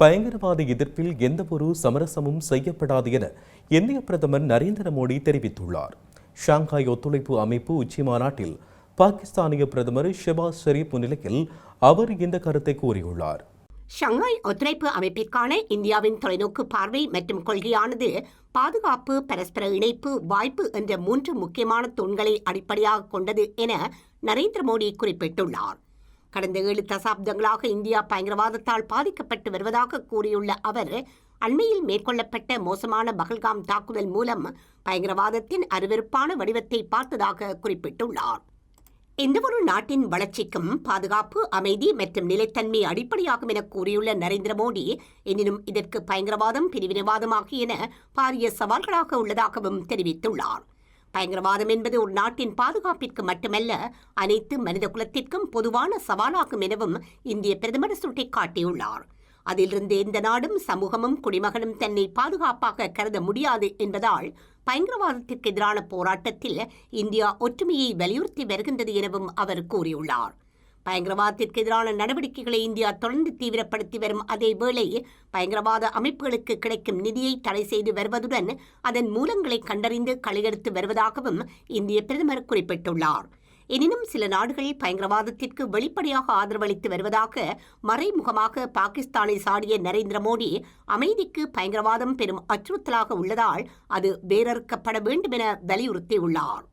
பயங்கரவாத எதிர்ப்பில் எந்தவொரு சமரசமும் செய்யப்படாது என இந்திய பிரதமர் நரேந்திர மோடி தெரிவித்துள்ளார். ஷாங்காய் ஒத்துழைப்பு அமைப்பு உச்சி மாநாட்டில் பாகிஸ்தானிய பிரதமர் ஷெபாஸ் ஷெரீப் முன்னிலையில் அவர் இந்த கருத்தை கூறியுள்ளார். ஷங்காய் ஒத்துழைப்பு அமைப்பிற்கான இந்தியாவின் தொலைநோக்கு பார்வை மற்றும் கொள்கையானது பாதுகாப்பு பரஸ்பர இணைப்பு வாய்ப்பு என்ற மூன்று முக்கியமான தூண்களை அடிப்படையாக கொண்டது என நரேந்திர மோடி குறிப்பிட்டுள்ளார். கடந்த ஏழு தசாப்தங்களாக இந்தியா பயங்கரவாதத்தால் பாதிக்கப்பட்டு வருவதாக கூறியுள்ள அவர் அண்மையில் மேற்கொள்ளப்பட்ட மோசமான பகல்காம் தாக்குதல் மூலம் பயங்கரவாதத்தின் அருவருப்பான வடிவத்தை பார்த்ததாக குறிப்பிட்டுள்ளார். எந்தவொரு நாட்டின் வளர்ச்சிக்கும் பாதுகாப்பு அமைதி மற்றும் நிலைத்தன்மை அடிப்படையாகும் என கூறியுள்ள நரேந்திர மோடி எனினும் இதற்கு பயங்கரவாதம் பிரிவினைவாதம் ஆகியன பாரிய சவால்களாக உள்ளதாகவும் தெரிவித்துள்ளார். பயங்கரவாதம் என்பது ஒரு நாட்டின் பாதுகாப்பிற்கு மட்டுமல்ல அனைத்து மனித குலத்திற்கும் பொதுவான சவாலாகும் எனவும் இந்திய பிரதமர் சுட்டிக்காட்டியுள்ளார். அதிலிருந்து எந்த நாடும் சமூகமும் குடிமகனும் தன்னை பாதுகாப்பாக கருத முடியாது என்பதால் பயங்கரவாதத்திற்கு எதிரான போராட்டத்தில் இந்தியா ஒற்றுமையை வலியுறுத்தி வருகின்றது எனவும் அவர் கூறியுள்ளார். பயங்கரவாதத்திற்கு எதிரான நடவடிக்கைகளை இந்தியா தொடர்ந்து தீவிரப்படுத்தி வரும் அதே வேளை பயங்கரவாத அமைப்புகளுக்கு கிடைக்கும் நிதியை தடை செய்து வருவதுடன் அதன் மூலங்களை கண்டறிந்து களையெடுத்து வருவதாகவும் இந்திய பிரதமர் குறிப்பிட்டுள்ளார். எனினும் சில நாடுகள் பயங்கரவாதத்திற்கு வெளிப்படையாக ஆதரவளித்து வருவதாக மறைமுகமாக பாகிஸ்தானை சாடிய நரேந்திர மோடி அமைதிக்கு பயங்கரவாதம் பெரும் அச்சுறுத்தலாக உள்ளதால் அது வேரறுக்கப்பட வேண்டும் என வலியுறுத்தியுள்ளார்.